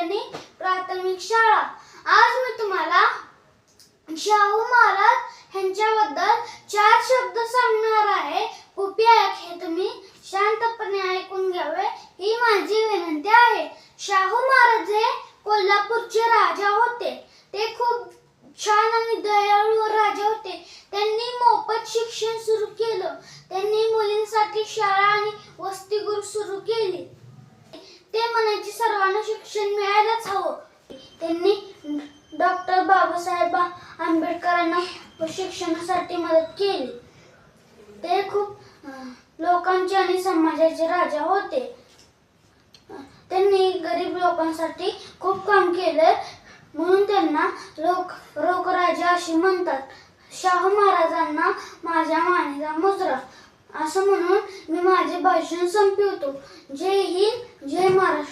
कल्याणी प्राथमिक शाळा. आज मी तुम्हाला शाहू महाराज यांच्याबद्दल चार शब्द सांगणार आहे. कृपया हे तुम्ही शांतपणे ऐकून घ्यावे. ही माझी विनंती आहे. शाहू महाराज हे कोल्हापूरचे राजा होते. ते खूप छान आणि दयाळू राजा होते. त्यांनी मोफत शिक्षण सुरू केलं. त्यांनी मुलींसाठी शाळा आणि वस्ती शिक्षण मिळायलाच हवं. त्यांनी डॉक्टर बाबासाहेब आंबेडकरांना शिक्षणासाठी मदत केली. ते खूप लोकांचे आणि समाजाचे राजा होते. त्यांनी गरीब लोकांसाठी खूप काम केलं म्हणून त्यांना लोक लोकराजा असे म्हणतात शाहू महाराजांना माझ्या मानेचा मुजरा. असं म्हणून मी माझे भाषण संपवतो. जय हिंद जय महाराष्ट्र.